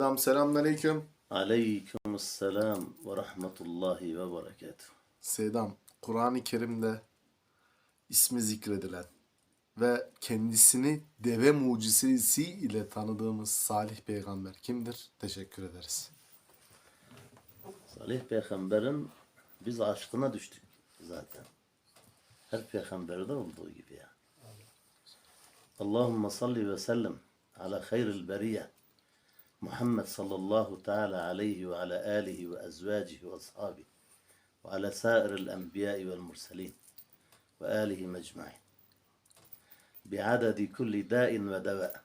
Selam selamünaleyküm. Aleykümselam ve rahmetullahi ve berekatuhu. Sedam, Kur'an-ı Kerim'de ismi zikredilen ve kendisini deve mucizesi ile tanıdığımız Salih Peygamber kimdir? Teşekkür ederiz. Salih peygamberin biz aşkına düştük zaten. Her peygamberde olduğu gibi ya. Allahümme salli ve sellem ala hayril beriye. محمد صلى الله تعالى عليه وعلى آله وأزواجه وأصحابه وعلى سائر الأنبياء والمرسلين وآله مجمعين بعدد كل داء ودواء.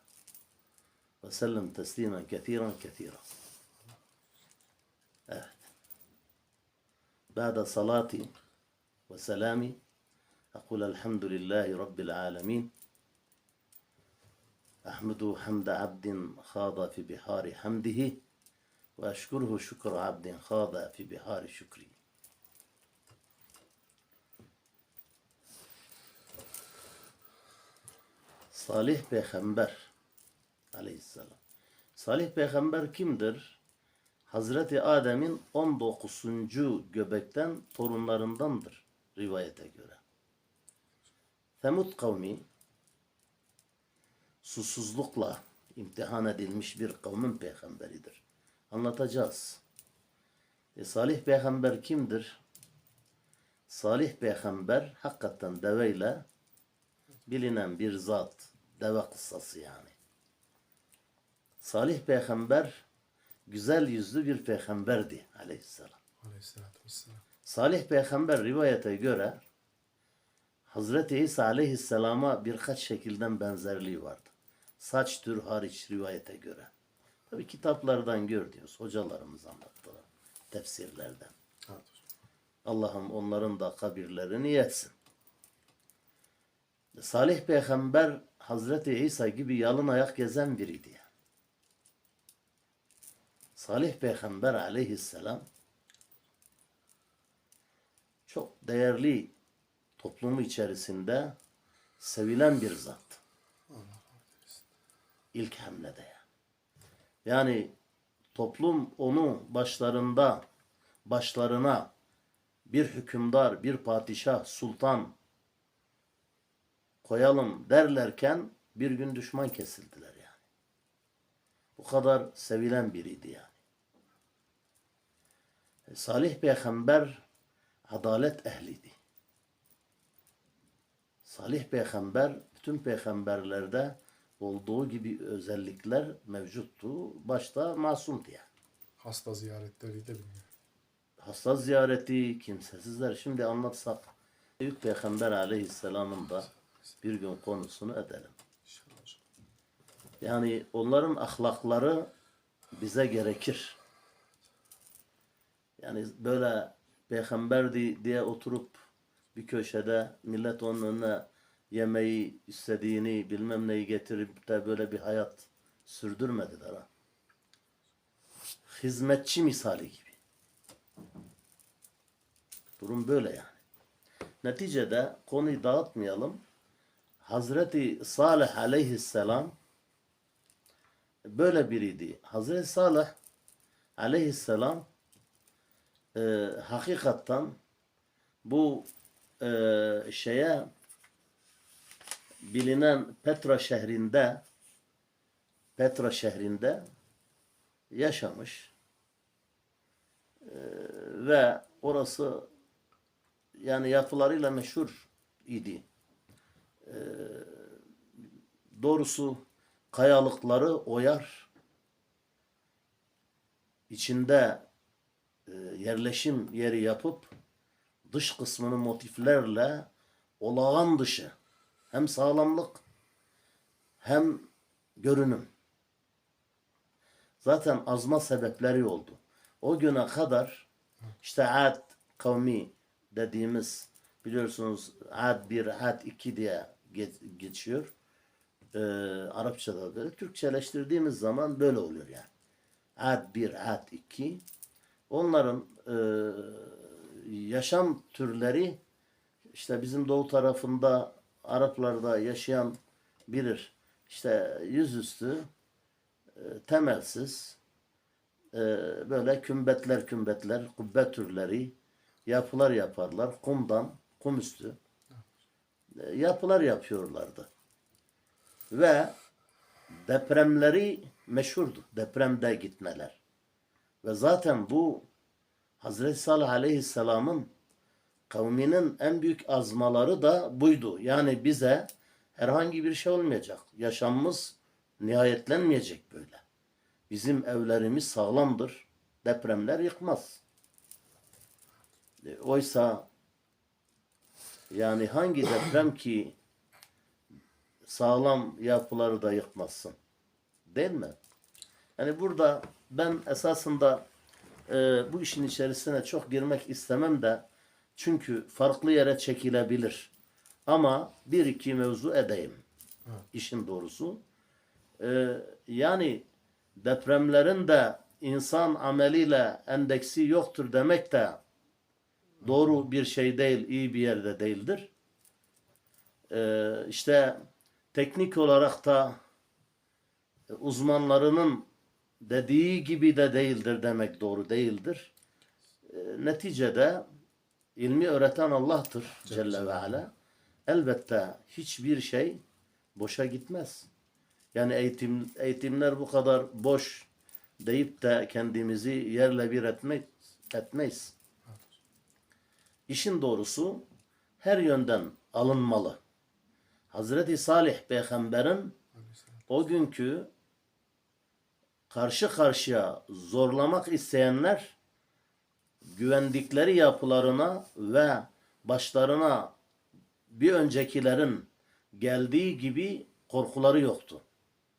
وسلم تسليما كثيرا كثيرا. آه. بعد صلاتي وسلامي أقول الحمد لله رب العالمين. Ahmedu hamda abdin khada fi bihari hamdihi ve eşkurhu şükür abdin khada fi bihari şükri. Salih Peygamber aleyhisselam. Salih Peygamber kimdir? Hazreti Adem'in 19. göbekten torunlarındandır rivayete göre. Semud kavmi susuzlukla imtihan edilmiş bir kavmin peygamberidir. Anlatacağız. E, Salih peygamber kimdir? Salih peygamber hakikaten deveyle bilinen bir zat. Deve kıssası yani. Salih peygamber güzel yüzlü bir peygamberdi aleyhisselam. Aleyhisselatü vesselam. Salih peygamber rivayete göre Hazreti İsa aleyhisselama birkaç şekilden benzerliği vardı. Saç tür hariç rivayete göre. Tabi kitaplardan gördüğümüz hocalarımız anlattılar. Tefsirlerden. Evet. Allah'ım onların da kabirlerini yetsin. Salih peygamber Hazreti İsa gibi yalın ayak gezen biriydi. yani. Salih peygamber aleyhisselam çok değerli toplumu içerisinde sevilen bir zat. İlk hamlede yani. Toplum onu başlarında başlarına bir hükümdar, bir padişah, sultan koyalım derlerken bir gün düşman kesildiler yani. Bu kadar sevilen biriydi yani. E, Salih peygamber adalet ehliydi. Salih peygamber bütün peygamberlerde olduğu gibi özellikler mevcuttu. Başta masumdu yani. Hasta ziyaretleri de bilmiyor. Hasta ziyareti, kimsesizler. Şimdi anlatsak Büyük Peygamber aleyhisselamın da bir gün konusunu edelim. Yani onların ahlakları bize gerekir. Yani böyle peygamberdi diye oturup bir köşede millet onun önüne yemeği istediğini bilmem neyi getirip de böyle bir hayat sürdürmediler ha. Hizmetçi misali gibi. Durum böyle yani. Neticede konuyu dağıtmayalım. Hazreti Salih aleyhisselam böyle biriydi. Hazreti Salih aleyhisselam e, hakikatten bu e, şeye bilinen Petra şehrinde Petra şehrinde yaşamış E, ve orası yani yapılarıyla meşhur idi. E, doğrusu kayalıkları oyar içinde e, yerleşim yeri yapıp dış kısmını motiflerle olağan dışı hem sağlamlık hem görünüm. Zaten azma sebepleri oldu. O güne kadar işte Ad kavmi dediğimiz biliyorsunuz Ad 1, Ad 2 diye ge- geçiyor. Ee, Arapçada böyle. Türkçeleştirdiğimiz zaman böyle oluyor yani. Ad 1, Ad 2. Onların e, yaşam türleri işte bizim doğu tarafında Araplarda yaşayan bilir. İşte yüzüstü, e, temelsiz, e, böyle kümbetler kümbetler, kubbe türleri yapılar yaparlar. Kumdan, kum üstü e, yapılar yapıyorlardı. Ve depremleri meşhurdu. Depremde gitmeler. Ve zaten bu Hazreti Salih Aleyhisselam'ın kavminin en büyük azmaları da buydu. Yani bize herhangi bir şey olmayacak. Yaşamımız nihayetlenmeyecek böyle. Bizim evlerimiz sağlamdır. Depremler yıkmaz. E, Oysa yani hangi deprem ki sağlam yapıları da yıkmazsın? Değil mi? Yani burada ben esasında e, bu işin içerisine çok girmek istemem de çünkü farklı yere çekilebilir. Ama bir iki mevzu edeyim. İşin doğrusu. E, yani depremlerin de insan ameliyle endeksi yoktur demek de doğru bir şey değil, iyi bir yerde değildir. Ee, işte teknik olarak da uzmanlarının dediği gibi de değildir demek doğru değildir. Ee, neticede ilmi öğreten Allah'tır Celle ve Ala. Elbette hiçbir şey boşa gitmez. Yani eğitim eğitimler bu kadar boş deyip de kendimizi yerle bir etmek etmeyiz. İşin doğrusu her yönden alınmalı. Hazreti Salih peygamberin o günkü karşı karşıya zorlamak isteyenler güvendikleri yapılarına ve başlarına bir öncekilerin geldiği gibi korkuları yoktu.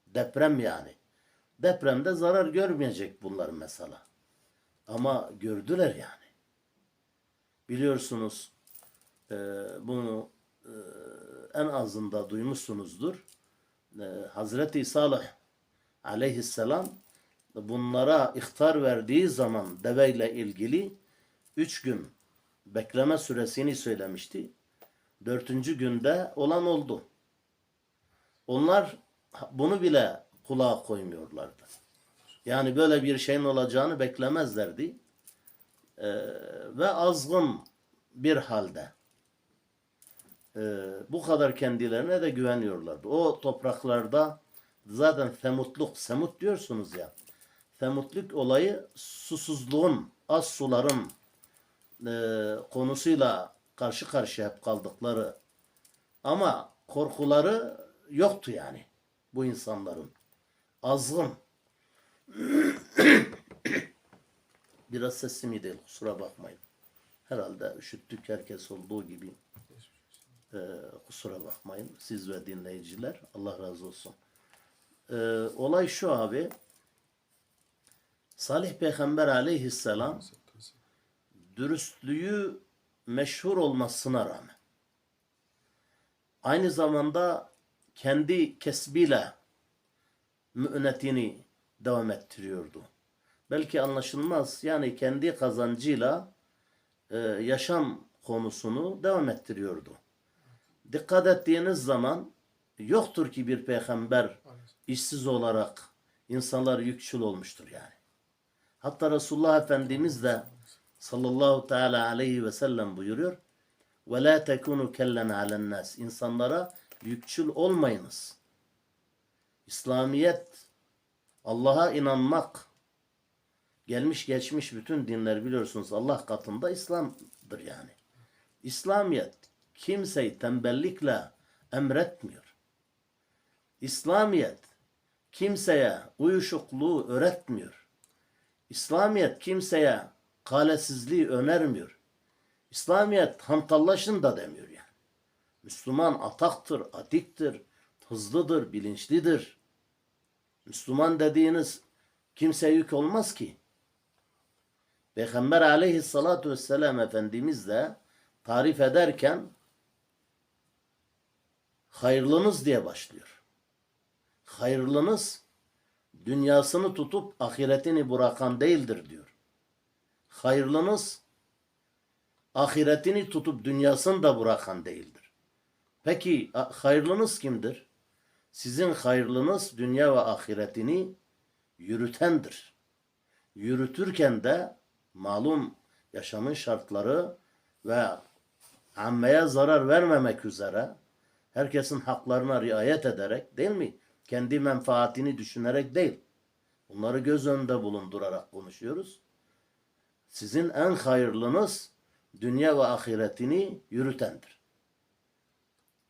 Deprem yani. Depremde zarar görmeyecek bunlar mesela. Ama gördüler yani. Biliyorsunuz e, bunu e, en azında duymuşsunuzdur. E, Hazreti Salih aleyhisselam bunlara ihtar verdiği zaman deveyle ilgili üç gün bekleme süresini söylemişti. Dördüncü günde olan oldu. Onlar bunu bile kulağa koymuyorlardı. Yani böyle bir şeyin olacağını beklemezlerdi. Ee, ve azgın bir halde ee, bu kadar kendilerine de güveniyorlardı. O topraklarda zaten semutluk, semut diyorsunuz ya. Semutluk olayı susuzluğun, az suların e, konusuyla karşı karşıya hep kaldıkları ama korkuları yoktu yani bu insanların. Azgın. Biraz sesim iyi değil kusura bakmayın. Herhalde üşüttük herkes olduğu gibi. Ee, kusura bakmayın siz ve dinleyiciler. Allah razı olsun. Ee, olay şu abi. Salih Peygamber aleyhisselam dürüstlüğü meşhur olmasına rağmen aynı zamanda kendi kesbiyle mü'netini devam ettiriyordu. Belki anlaşılmaz. Yani kendi kazancıyla e, yaşam konusunu devam ettiriyordu. Dikkat ettiğiniz zaman yoktur ki bir peygamber işsiz olarak insanlar yükçül olmuştur yani. Hatta Resulullah Efendimiz de sallallahu teala aleyhi ve sellem buyuruyor. Ve la tekunu kellen alen nas. İnsanlara yükçül olmayınız. İslamiyet Allah'a inanmak gelmiş geçmiş bütün dinler biliyorsunuz Allah katında İslam'dır yani. İslamiyet kimseyi tembellikle emretmiyor. İslamiyet kimseye uyuşukluğu öğretmiyor. İslamiyet kimseye kalesizliği önermiyor. İslamiyet hantallaşın da demiyor yani. Müslüman ataktır, atiktir, hızlıdır, bilinçlidir. Müslüman dediğiniz kimse yük olmaz ki. Peygamber aleyhissalatu vesselam Efendimiz de tarif ederken hayırlınız diye başlıyor. Hayırlınız dünyasını tutup ahiretini bırakan değildir diyor. Hayırlınız ahiretini tutup dünyasını da bırakan değildir. Peki hayırlınız kimdir? Sizin hayırlınız dünya ve ahiretini yürütendir. yürütürken de malum yaşamın şartları ve ammeye zarar vermemek üzere herkesin haklarına riayet ederek değil mi? Kendi menfaatini düşünerek değil. Bunları göz önünde bulundurarak konuşuyoruz. Sizin en hayırlınız dünya ve ahiretini yürütendir.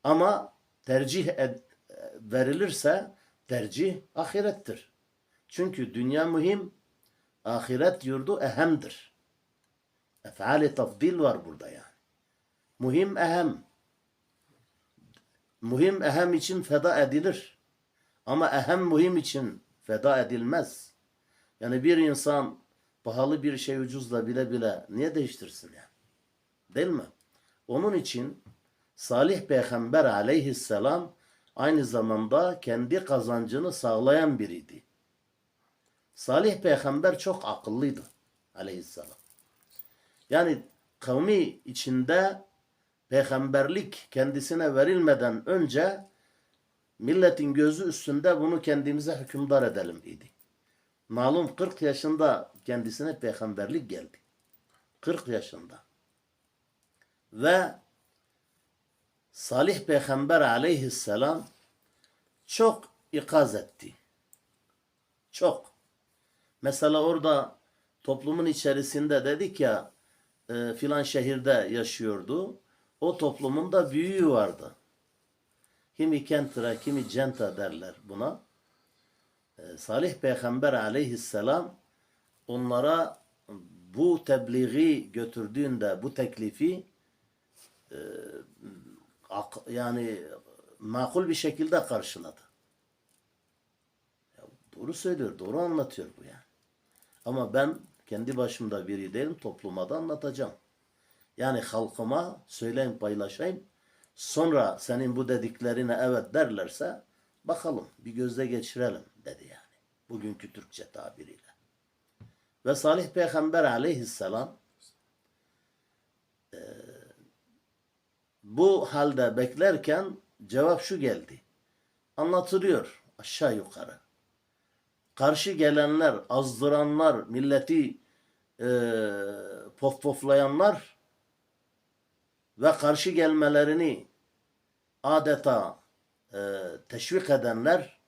Ama tercih ed- verilirse tercih ahirettir. Çünkü dünya mühim, ahiret yurdu ehemdir. Efali tafdil var burada yani. Muhim ehem. Muhim ehem için feda edilir. Ama ehem muhim için feda edilmez. Yani bir insan pahalı bir şey ucuzla bile bile niye değiştirsin yani? Değil mi? Onun için Salih Peygamber aleyhisselam aynı zamanda kendi kazancını sağlayan biriydi. Salih Peygamber çok akıllıydı aleyhisselam. Yani kavmi içinde peygamberlik kendisine verilmeden önce milletin gözü üstünde bunu kendimize hükümdar edelim idi. Malum 40 yaşında kendisine peygamberlik geldi. 40 yaşında. Ve Salih Peygamber aleyhisselam çok ikaz etti. Çok. Mesela orada toplumun içerisinde dedik ya e, filan şehirde yaşıyordu. O toplumun da büyüğü vardı. Kimi Kentra, kimi Centa derler buna. E, Salih Peygamber aleyhisselam onlara bu tebliği götürdüğünde bu teklifi e, yani makul bir şekilde karşıladı. Ya, doğru söylüyor, doğru anlatıyor bu yani. Ama ben kendi başımda biri değilim, topluma da anlatacağım. Yani halkıma söyleyeyim, paylaşayım. Sonra senin bu dediklerine evet derlerse bakalım bir gözle geçirelim dedi yani. Bugünkü Türkçe tabiriyle. Ve Salih Peygamber aleyhisselam bu halde beklerken cevap şu geldi. Anlatılıyor aşağı yukarı. Karşı gelenler, azdıranlar, milleti e, pof poflayanlar ve karşı gelmelerini adeta e, teşvik edenler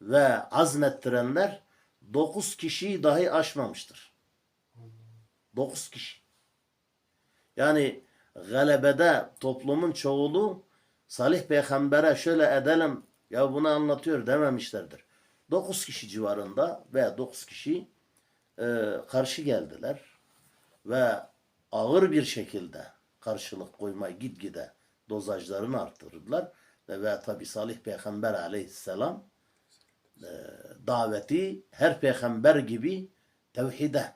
ve azmettirenler dokuz kişiyi dahi aşmamıştır. Dokuz kişi. Yani galebede toplumun çoğulu Salih Peygamber'e şöyle edelim ya bunu anlatıyor dememişlerdir. Dokuz kişi civarında veya dokuz kişi e, karşı geldiler ve ağır bir şekilde karşılık koymaya gitgide dozajlarını arttırdılar. Ve, ve tabi Salih Peygamber aleyhisselam daveti her peygamber gibi tevhide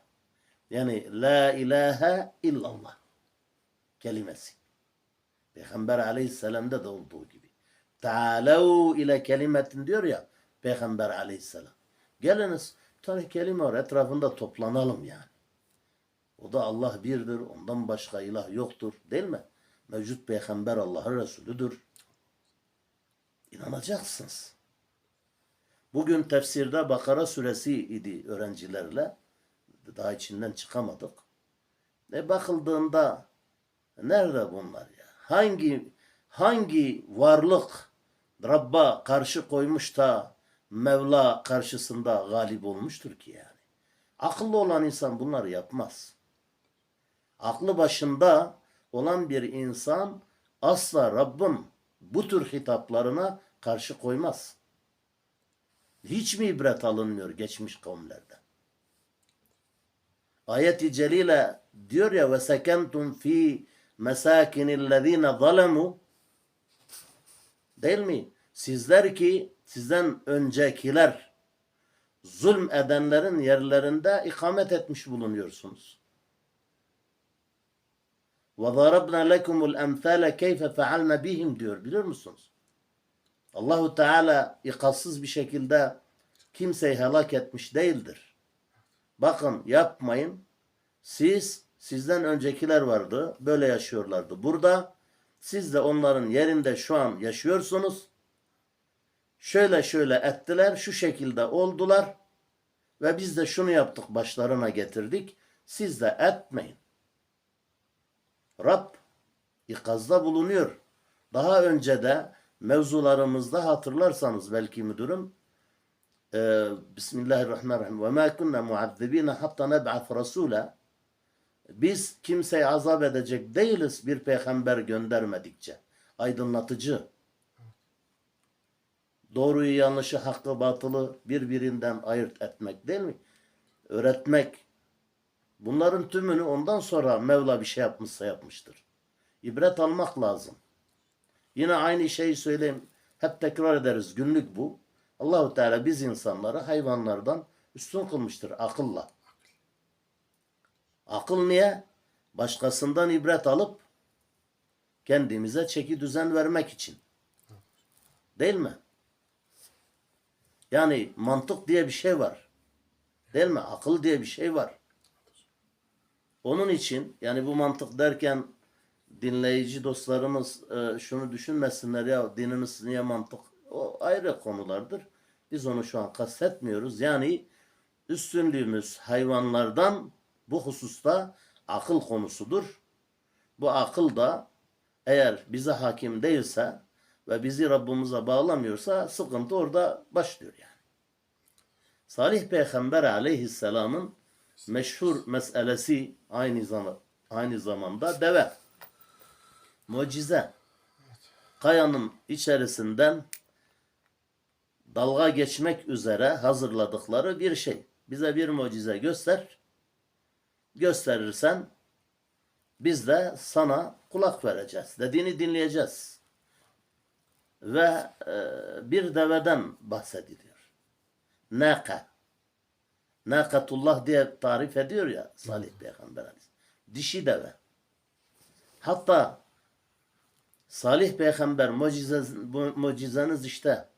yani la ilahe illallah kelimesi. Peygamber aleyhisselam'da da olduğu gibi. Ta'alev ile kelimetin diyor ya Peygamber aleyhisselam. Geliniz bir kelime var etrafında toplanalım yani. O da Allah birdir. Ondan başka ilah yoktur. Değil mi? Mevcut peygamber Allah'ın Resulüdür. İnanacaksınız. Bugün tefsirde Bakara suresi idi öğrencilerle. Daha içinden çıkamadık. E bakıldığında nerede bunlar ya? Hangi hangi varlık Rabb'a karşı koymuş da Mevla karşısında galip olmuştur ki yani? Akıllı olan insan bunları yapmaz. Aklı başında olan bir insan asla Rabbin bu tür hitaplarına karşı koymaz. Hiç mi ibret alınmıyor geçmiş kavimlerden? Ayet-i Celile diyor ya ve sekentum fi mesakinillezine zalemu değil mi? Sizler ki sizden öncekiler zulm edenlerin yerlerinde ikamet etmiş bulunuyorsunuz. Ve darabna lekumul emsale keyfe fealne bihim diyor biliyor musunuz? Allahu Teala ikazsız bir şekilde kimseyi helak etmiş değildir. Bakın yapmayın. Siz sizden öncekiler vardı. Böyle yaşıyorlardı. Burada siz de onların yerinde şu an yaşıyorsunuz. Şöyle şöyle ettiler. Şu şekilde oldular. Ve biz de şunu yaptık başlarına getirdik. Siz de etmeyin. Rab ikazda bulunuyor. Daha önce de mevzularımızda hatırlarsanız belki müdürüm e, Bismillahirrahmanirrahim ve ma kunna muazzibina hatta neb'at rasula biz kimseyi azap edecek değiliz bir peygamber göndermedikçe. Aydınlatıcı. Doğruyu yanlışı, hakkı batılı birbirinden ayırt etmek değil mi? Öğretmek. Bunların tümünü ondan sonra Mevla bir şey yapmışsa yapmıştır. İbret almak lazım. Yine aynı şeyi söyleyeyim. Hep tekrar ederiz. Günlük bu. Allahu Teala biz insanları hayvanlardan üstün kılmıştır akılla. Akıl niye? Başkasından ibret alıp kendimize çeki düzen vermek için. Değil mi? Yani mantık diye bir şey var. Değil mi? Akıl diye bir şey var. Onun için yani bu mantık derken dinleyici dostlarımız e, şunu düşünmesinler ya dinimiz niye mantık o ayrı konulardır. Biz onu şu an kastetmiyoruz. Yani üstünlüğümüz hayvanlardan bu hususta akıl konusudur. Bu akıl da eğer bize hakim değilse ve bizi Rabbimize bağlamıyorsa sıkıntı orada başlıyor yani. Salih Peygamber aleyhisselamın meşhur meselesi aynı zaman aynı zamanda deve. Mucize. Kayanın içerisinden dalga geçmek üzere hazırladıkları bir şey. Bize bir mucize göster. Gösterirsen biz de sana kulak vereceğiz. Dediğini dinleyeceğiz. Ve e, bir deveden bahsediliyor. Naka. Nakatullah diye tarif ediyor ya Salih Peygamber Aleyhisselam. Dişi deve. Hatta Salih Peygamber mucizeniz, işte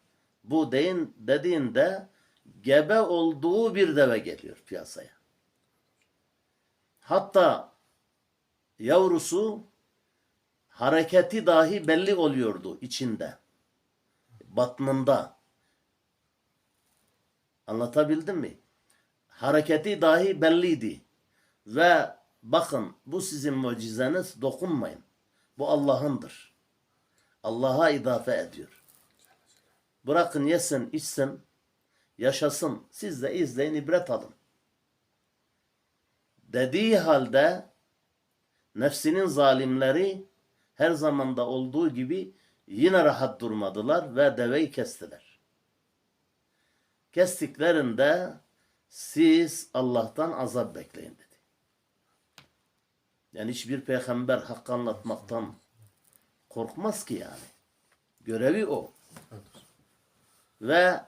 bu deyin dediğinde gebe olduğu bir deve geliyor piyasaya. Hatta yavrusu hareketi dahi belli oluyordu içinde. Batnında. Anlatabildim mi? Hareketi dahi belliydi. Ve bakın bu sizin mucizeniz dokunmayın. Bu Allah'ındır. Allah'a idafe ediyor. Bırakın yesin, içsin, yaşasın. Siz de izleyin, ibret alın. Dediği halde nefsinin zalimleri her zamanda olduğu gibi yine rahat durmadılar ve deveyi kestiler. Kestiklerinde siz Allah'tan azap bekleyin dedi. Yani hiçbir peygamber hakkı anlatmaktan korkmaz ki yani. Görevi o. Evet. Ve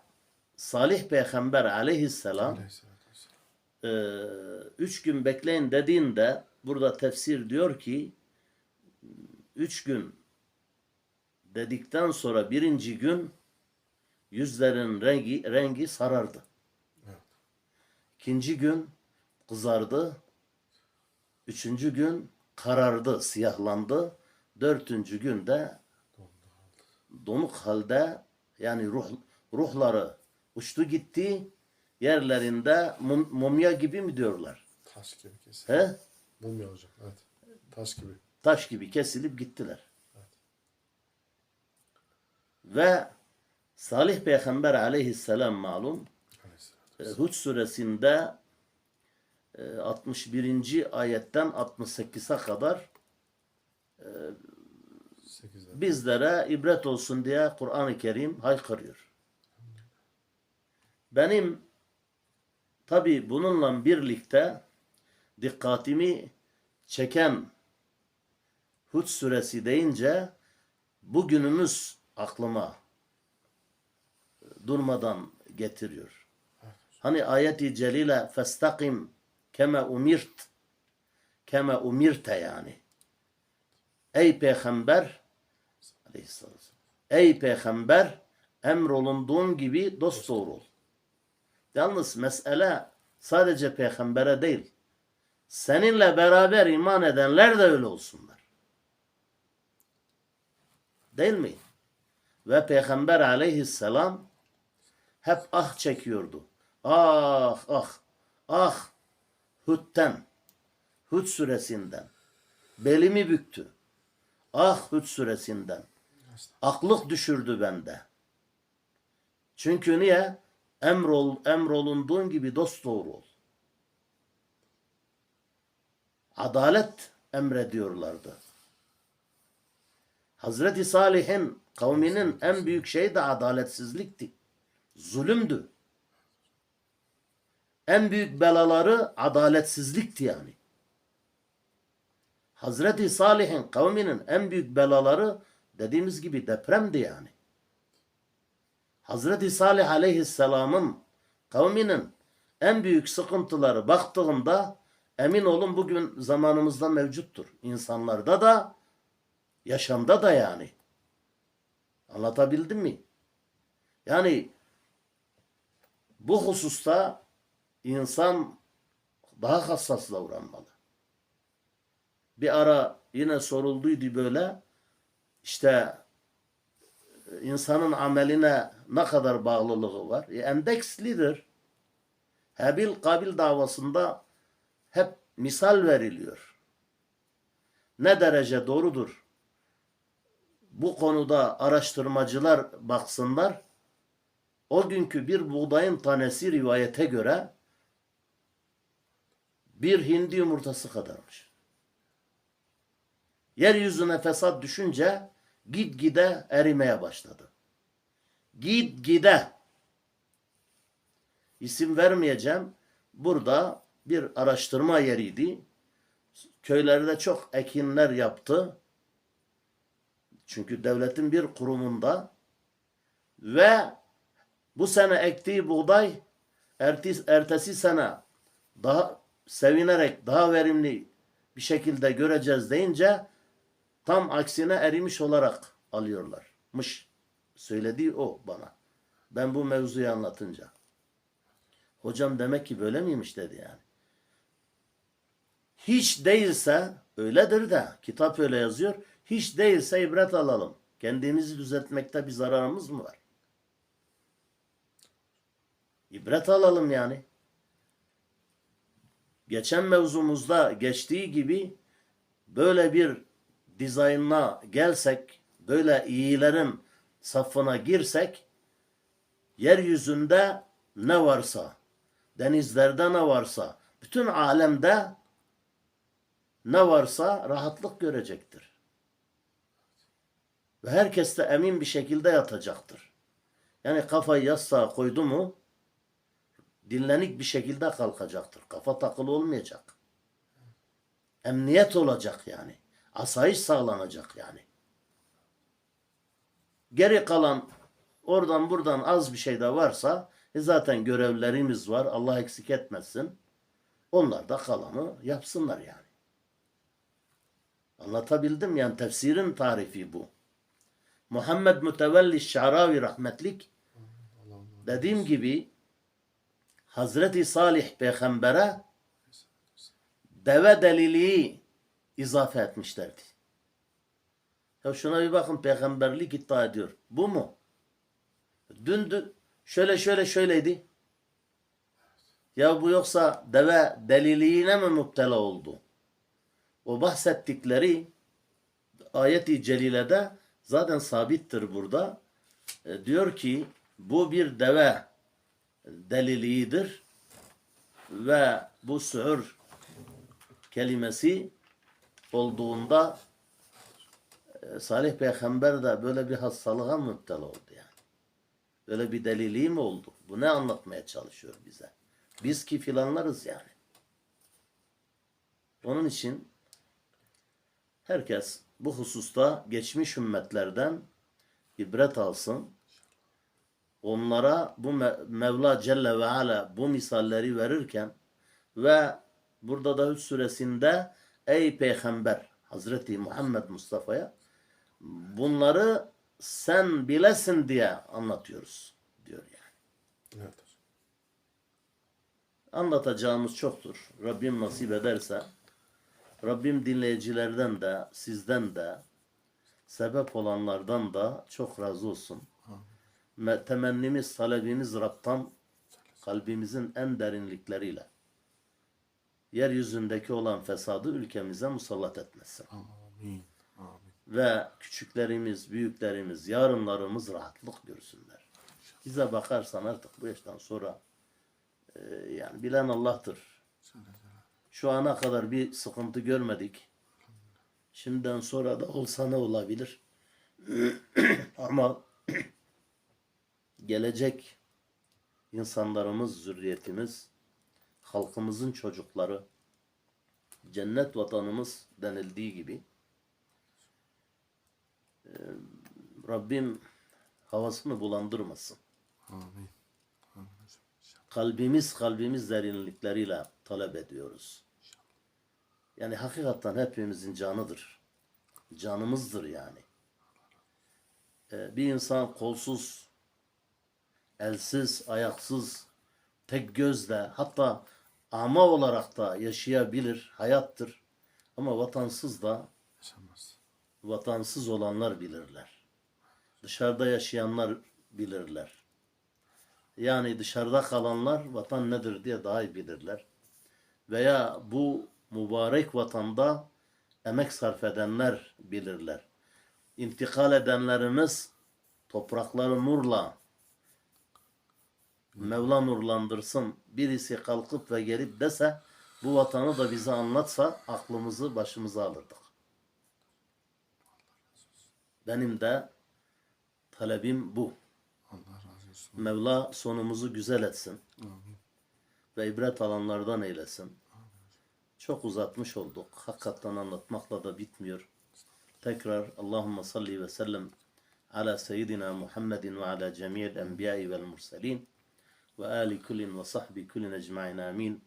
Salih Peygamber aleyhisselam Aleyhisselatü vesselam. e, üç gün bekleyin dediğinde burada tefsir diyor ki üç gün dedikten sonra birinci gün yüzlerin rengi rengi sarardı. Evet. İkinci gün kızardı. Üçüncü gün karardı, siyahlandı. Dördüncü günde donuk halde yani ruh, ruhları uçtu gitti. Yerlerinde mum- mumya gibi mi diyorlar? Taş gibi kesin. He? Mumya hocam. Evet. Taş gibi. Taş gibi kesilip gittiler. Evet. Ve Salih Peygamber aleyhisselam malum Aleyhisselatü e, Hud suresinde e, 61. ayetten 68'e kadar Sekizde. Bizlere ibret olsun diye Kur'an-ı Kerim haykırıyor. Benim tabi bununla birlikte dikkatimi çeken Hud suresi deyince bugünümüz aklıma durmadan getiriyor. Hani ayeti celile festakim keme umirt keme umirte yani. Ey peygamber aleyhisselam. Ey peygamber emrolunduğun gibi dost doğru ol. Yalnız mesele sadece peygambere değil. Seninle beraber iman edenler de öyle olsunlar. Değil mi? Ve peygamber aleyhisselam hep ah çekiyordu. Ah ah ah Hud'den Hud suresinden belimi büktü. Ah Hud suresinden aklık düşürdü bende. Çünkü niye? Emrol, emrolunduğun gibi dost doğru ol. Adalet emrediyorlardı. Hazreti Salih'in kavminin en büyük şeyi de adaletsizlikti. Zulümdü. En büyük belaları adaletsizlikti yani. Hazreti Salih'in kavminin en büyük belaları dediğimiz gibi depremdi yani. Hazreti Salih aleyhisselamın kavminin en büyük sıkıntıları baktığımda emin olun bugün zamanımızda mevcuttur. İnsanlarda da yaşamda da yani. Anlatabildim mi? Yani bu hususta insan daha hassas davranmalı. Bir ara yine sorulduydu böyle işte insanın ameline ne kadar bağlılığı var? E, endekslidir. Hebil Kabil davasında hep misal veriliyor. Ne derece doğrudur? Bu konuda araştırmacılar baksınlar. O günkü bir buğdayın tanesi rivayete göre bir hindi yumurtası kadarmış. Yeryüzüne fesat düşünce gitgide erimeye başladı. Gitgide isim vermeyeceğim. Burada bir araştırma yeriydi. Köylerde çok ekinler yaptı. Çünkü devletin bir kurumunda ve bu sene ektiği buğday ertesi, ertesi sene daha sevinerek daha verimli bir şekilde göreceğiz deyince tam aksine erimiş olarak alıyorlarmış. Söylediği o bana. Ben bu mevzuyu anlatınca. Hocam demek ki böyle miymiş dedi yani. Hiç değilse öyledir de kitap öyle yazıyor. Hiç değilse ibret alalım. Kendimizi düzeltmekte bir zararımız mı var? İbret alalım yani. Geçen mevzumuzda geçtiği gibi böyle bir dizaynına gelsek, böyle iyilerin safına girsek, yeryüzünde ne varsa, denizlerde ne varsa, bütün alemde ne varsa rahatlık görecektir. Ve herkes de emin bir şekilde yatacaktır. Yani kafayı yastığa koydu mu dinlenik bir şekilde kalkacaktır. Kafa takılı olmayacak. Emniyet olacak yani. Asayiş sağlanacak yani. Geri kalan oradan buradan az bir şey de varsa e zaten görevlerimiz var. Allah eksik etmesin. Onlar da kalanı yapsınlar yani. Anlatabildim yani tefsirin tarifi bu. Muhammed Mütevelli Şaravi rahmetlik dediğim gibi Hazreti Salih peygambere deve deliliği izafe etmişlerdi. Ya şuna bir bakın peygamberlik iddia ediyor. Bu mu? Dün dün şöyle şöyle şöyleydi. Ya bu yoksa deve deliliğine mi müptela oldu? O bahsettikleri ayet-i celilede zaten sabittir burada. E, diyor ki bu bir deve deliliğidir ve bu suur kelimesi olduğunda e, Salih Peygamber de böyle bir hastalığa müptel oldu yani. Böyle bir deliliği mi oldu? Bu ne anlatmaya çalışıyor bize? Biz ki filanlarız yani. Onun için herkes bu hususta geçmiş ümmetlerden ibret alsın. Onlara bu Me- Mevla Celle ve Ala bu misalleri verirken ve burada da Hud suresinde ey peygamber Hazreti Muhammed Mustafa'ya bunları sen bilesin diye anlatıyoruz diyor yani. Evet. Anlatacağımız çoktur. Rabbim nasip ederse Rabbim dinleyicilerden de sizden de sebep olanlardan da çok razı olsun. Me- Temennimiz, talebimiz Rab'tan kalbimizin en derinlikleriyle yeryüzündeki olan fesadı ülkemize musallat etmesin. Amin. Amin. Ve küçüklerimiz, büyüklerimiz, yarınlarımız rahatlık görsünler. Bize bakarsan artık bu yaştan sonra e, yani bilen Allah'tır. Şu ana kadar bir sıkıntı görmedik. Şimdiden sonra da olsa ne olabilir? Ama gelecek insanlarımız, zürriyetimiz, halkımızın çocukları, cennet vatanımız denildiği gibi e, Rabbim havasını bulandırmasın. Amin. Kalbimiz kalbimiz derinlikleriyle talep ediyoruz. Yani hakikaten hepimizin canıdır. Canımızdır yani. Ee, bir insan kolsuz, elsiz, ayaksız, tek gözle hatta ama olarak da yaşayabilir, hayattır. Ama vatansız da Yaşamaz. vatansız olanlar bilirler. Dışarıda yaşayanlar bilirler. Yani dışarıda kalanlar vatan nedir diye daha iyi bilirler. Veya bu mübarek vatanda emek sarf edenler bilirler. İntikal edenlerimiz toprakları nurla Mevla nurlandırsın. Birisi kalkıp ve gelip dese bu vatanı da bize anlatsa aklımızı başımıza alırdık. Benim de talebim bu. Allah razı olsun. Mevla sonumuzu güzel etsin Amin. ve ibret alanlardan eylesin. Çok uzatmış olduk. Hakikaten anlatmakla da bitmiyor. Tekrar Allahümme salli ve sellem ala seyyidina Muhammedin ve ala cemiyel enbiyai vel murselin وآل كل وصحب كل أجمعين آمين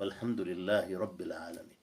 والحمد لله رب العالمين.